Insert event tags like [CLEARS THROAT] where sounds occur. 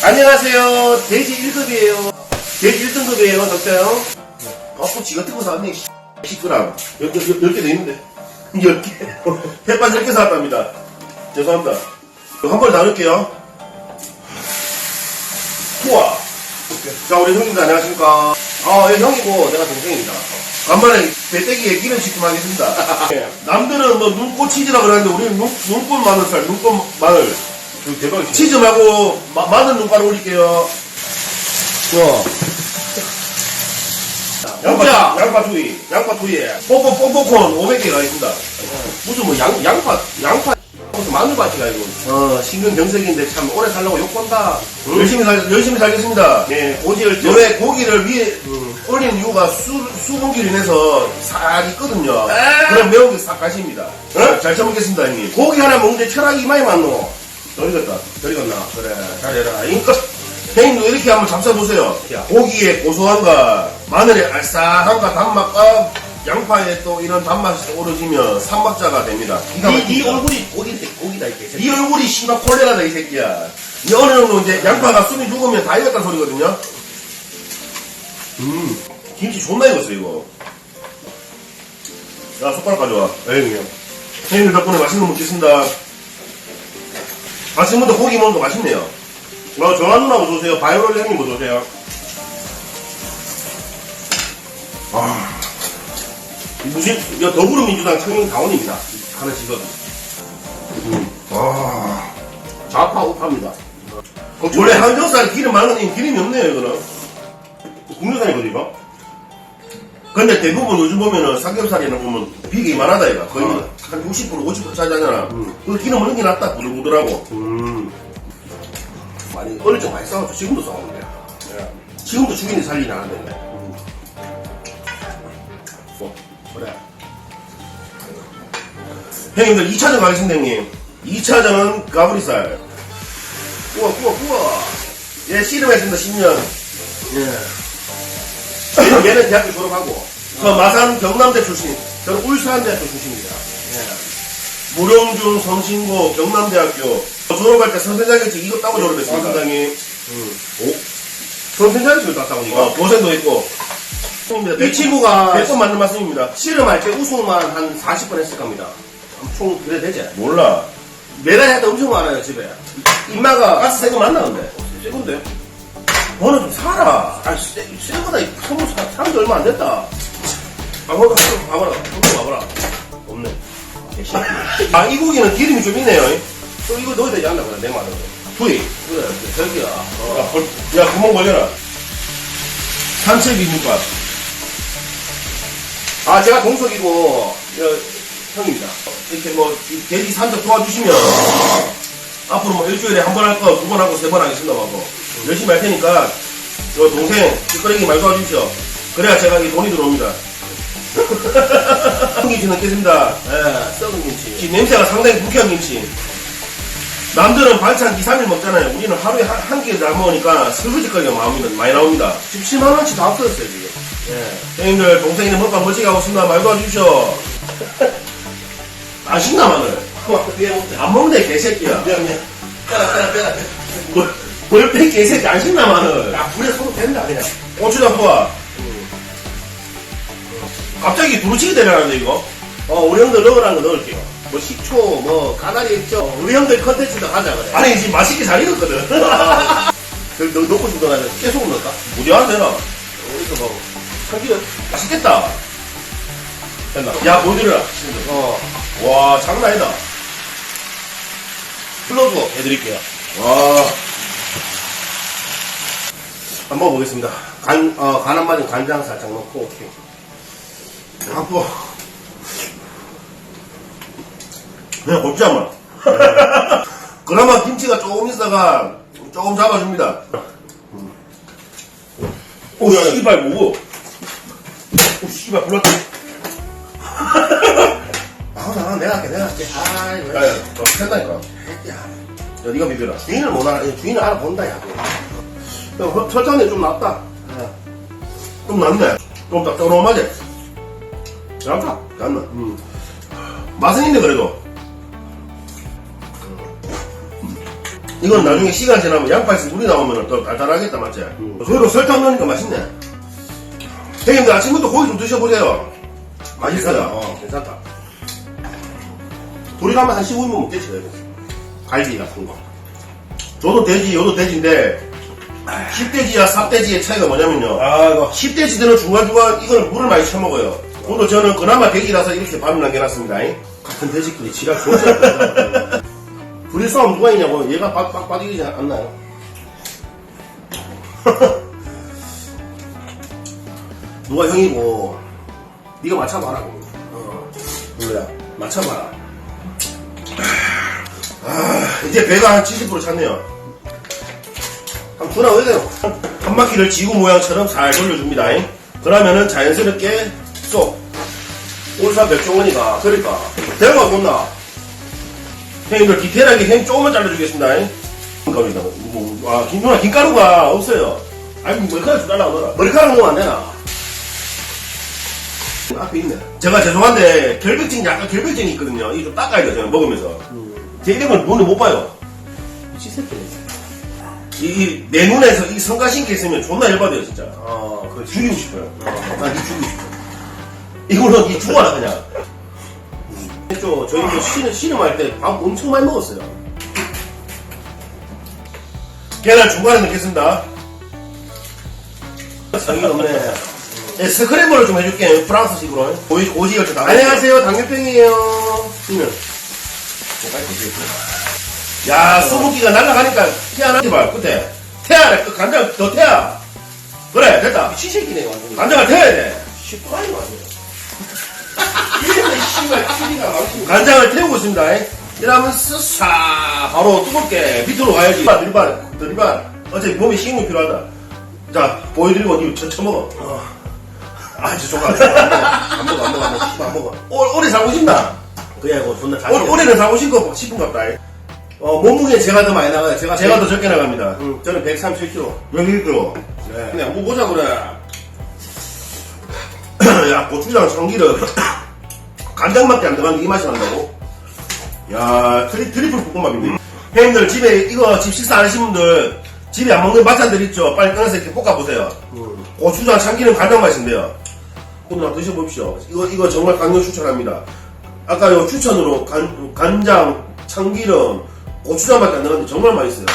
안녕하세요. 돼지 1급이에요. 돼지 1등급이에요, 덕자요. 아, 또 지가 뜯고 사왔네, 10g. 10개, 10개 돼 있는데. 10개. 햇반 10개 사왔답니다. 죄송합니다. 한 번에 다 넣을게요. 우와. 자, 우리 형님들 안녕하십니까. 아, 예, 형이고, 내가 동생입니다. 간만에 배때기에 기름식 좀 하겠습니다. [LAUGHS] 남들은 뭐 눈꽃 치즈라 그러는데 우리는 눈, 눈꽃 마늘살, 눈꽃 마늘. 대박이지. 치즈 말고 마, 마늘 눈가루 올릴게요. 좋아. 양파, 양파 투이, 양파 투이에 뽀뽀 뽀뽀콘 500개가 있습니다. 무슨 뭐 양, 양파, 양파, 무슨 마늘밭이가 이거. 어, 신경경색인데 참 오래 살려고 욕본다. 열심히 살, 열심히 살겠습니다. 네, 고지를, 요래 고기를 위에 올리는 이유가 수, 수분기로 인해서 살 있거든요. 그럼 매운 게 싹 가십니다. 어? 잘 처먹겠습니다, 형님. 고기 하나 먹는데 철학이 많이 많노. 덜 익었다. 덜 익었나? 그래, 잘해라. 이거 형님도 이렇게 한번 잡숴보세요. 고기의 고소함과 마늘의 알싸함과 단맛과 양파의 또 이런 단맛이 오르지면 삼박자가 됩니다. 이 막힙니다. 얼굴이 고기, 고기다, 이렇게. 이 얼굴이 씨발 콜레라다 이 새끼야. 이 어느 정도 이제 양파가 숨이 죽으면 다 익었다는 소리거든요. 음, 김치 존나 익었어 이거. 야 숟가락 가져와. 에이 형. 형님 덕분에 맛있는 거 먹겠습니다. 아침부터 고기 먹는 거 맛있네요. 어, 정한 누나 어서오세요. 바이올렛 형님 어서오세요. 아, 무슨, 야, 더불어민주당 청년 당원입니다. 하나 지금. 아, 좌파 우파입니다. 원래 항정살 기름 많은 건 기름이 없네요, 이거는. 국내산이거든, 이거. 근데 대부분 요즘 보면은 삼겹살이나 보면 비계 이만하다, 이거. 거의 어. 한 60%, 50% 차지하잖아. 그 기름 없는 게 낫다, 부들부들하고. 음. 많이, 어릴 적 많이 싸웠죠. 지금도 싸우는데. 예. 지금도 죽이니 살리니 하는데. 어, 그래. 형님들 2차전 가겠습니다, 형님. 2차전은 가브리살. 구워, 구워, 구워. 예, 씨름했습니다, 10년. 예. 얘는 대학교 졸업하고, 저 마산 경남대 출신, 저는 울산대학교 출신입니다. 예. 무령중, 성신고, 경남대학교. 졸업할 때 선생자격증 이거 따고 졸업했습니다. 선생님. 오? 선생자격증 땄다고, 이거? 도생도 있고. 이 친구가 100번 맞는 말씀입니다. 씨름할 때 우승만 한 40번 했을 겁니다. 총 그래 되지? 몰라. 매달 할때 엄청 많아요, 집에. 임마가 가스 새거 맞나, 근데? 새건데? 너는 좀 살아. 아, 새, 새 거다. 선물 사, 사는 지 얼마 안 됐다. 봐봐라, 봐봐라. 한번 봐봐라. 없네. [LAUGHS] 아, 이 고기는 기름이 좀 있네요. 또 이거 넣어야 되지 않나, 그래, 내 말은. 부이. 그래, 저기야. 어. 야, 벌- 야, 구멍 벌려라. 비빔밥. 아, 제가 동석이고, 어, 형입니다. 이렇게 뭐, 이 돼지 산적 도와주시면, 앞으로 뭐 일주일에 한 번 할 거, 두 번 하고, 세 번 하겠습니다, 하고. 열심히 할 테니까, 저 동생, 찌끄레기 많이 도와주십시오. 그래야 제가 이 돈이 들어옵니다. [LAUGHS] 김치 넣겠습니다. 예, 썩은 김치. 이 냄새가 상당히 불쾌한 김치. 남들은 반찬 2, 3일 먹잖아요. 우리는 하루에 한, 한 끼를 다 먹으니까 설거지거리가 많이, 많이 나옵니다. 지금 10만원치 다 없어졌어요, 지금. 예. 형님들, 동생이는 먹방 멋지게 하고 있습니다. 말 도와주십시오. 안 신나, 마늘. 안 먹네, 개새끼야. 미안해. 빼라, 빼라, 빼라. 뭘, 뭘 빼, 개새끼. 안 신나, 마늘. 야, 불에 서도 된다, 그냥. 고추장 부와. 갑자기 두루치기 되려는데, 이거? 어, 우리 형들 넣으라는 거 넣을게요. 뭐, 식초, 뭐, 가나리 있죠. 우리 형들 컨텐츠도 하자, 그래. 아니, 지금 맛있게 잘 익었거든. [LAUGHS] 그, 너, 넣고 싶은 거는 계속 넣을까? 무리하면 되나? 어디서 뭐, 참기름? 맛있겠다. 됐나? 야, 보여드려라. 어, 와, 장난 아니다. 플러도 해드릴게요. 와. 한번 보겠습니다. 간, 어, 간한 마리 간장 살짝 넣고, 오케이. 한번. 그냥 곱지 않아. [LAUGHS] 그나마 김치가 조금 있어가 조금 잡아줍니다. 오, 씨발, 뭐고? 오, 씨발, 불렀다. [LAUGHS] 아, 나, 내가 할게, 내가 할게. 아이, 야, 야, 너 샌다니까. 야, 야, 니가 비벼라. 주인을 못 알아, 주인을 알아본다, 야. 야, 설탕이 좀 낫다. 좀 낫네. 좀 짭조름하지? 낫다. 낫나? 음. 맛은 있네, 그래도. 이건 나중에 시간 지나면 양파에서 물이 나오면 더 달달하겠다, 맞지? 그래도 설탕 넣으니까 맛있네. 형님들 아침부터 고기 좀 드셔보세요. 맛있어요. 어, 괜찮다. 둘이 가면 한 15인분 먹겠지, 그래도. 갈비 같은 거. 저도 돼지, 여도 돼지인데, 10돼지와 4돼지의 차이가 뭐냐면요. 아, 이거. 10대지들은 중간중간 이걸 물을 많이 처먹어요. 오늘 저는 그나마 돼지라서 이렇게 밥을 남겨놨습니다. 잉? 같은 돼지끼리 지랄 좋지 둘이 싸움 누가 있냐고 얘가 빡빡 빠지지 않나요? [LAUGHS] 누가 형이고 네가 맞춰봐라 그럼. 어. 누구야 맞춰봐라 아 이제 배가 한 70% 찼네요. 한번 주나 왜요? 한 바퀴를 지구 모양처럼 잘 돌려줍니다. 잉? 그러면은 자연스럽게 쏙. 울산 백종원이가 그러니까. 대화가 좋나 형님들 디테일하게 햄 조금만 잘라주겠습니다. 잉? 겁니다. 뭐, 아 김준아 김가루가 없어요. 아니 머리카락 좀 잘라 넣어라. 머리카락 넣으면 안 되나? 앞에 있네. 제가 죄송한데 결백증 약간 결백증이 있거든요. 이거 좀 닦아야 돼요 제가 먹으면서 제 이름을 눈에 못 봐요 치새끼네. 이, 이, 내 눈에서 이 성가신께 있으면 존나 열받아요, 진짜. 어, 그 죽이고 싶어요. 나니 죽이고 싶어. 이걸로 니 죽어라, 그냥. 했죠. 저희도 씨름, 씨름할 때 밥 엄청 많이 먹었어요. 계란 중간에 넣겠습니다. 성의 없네. 예, 스크램블을 좀 해줄게. 프랑스식으로. 고지, 고지 열차 다. 안녕하세요, 당뇨병이에요. 그러면. 야, 수분기가 날아가니까 태어나지 말, 끝에. 태야래, 그 간장 더 태야. 그래, 됐다. 치새끼네, 완전히. 간장을 태야 돼. 아니에요? [LAUGHS] 이름이 씨발, 추리가 망치고. 간장을 태우고 있습니다. 이러면서 싹 바로 뜨겁게 밑으로 가야지. 드리반, 드리반. 어차피 몸에 식용이 필요하다. 자, 보여드리고 니 천천 먹어. 아, 저 조각. 안 먹어, 안 먹어, 안 먹어. 안 먹어. 올, 올해 사고 싶나? 그래, 뭐, 존나 잘. 올, 올해는 사고 싶고 싶은갑다. 어, 몸무게 제가 더 많이 나가요. 제가, 제가 더 적게 나갑니다. 응. 저는 137kg. 101kg. 네. 근데 한번 보자, 그래. [CLEARS THROAT] 야, 고추장, 참기름. [CLEARS THROAT] 간장밖에 안 들어갔는데 이 맛이 난다고? 야, 트리, 트리플 볶음밥인데. 형님들 집에 이거 집 식사 안 하신 분들 집에 안 먹는 반찬들 있죠? 빨리 꺼내서 이렇게 볶아보세요. 음. 고추장, 참기름, 간장 맛인데요. 오늘 한번 드셔보십시오. 이거, 이거 정말 강력 추천합니다. 아까 요 추천으로 간, 간장, 참기름, 고추장밖에 안 들어갔는데 정말 맛있어요.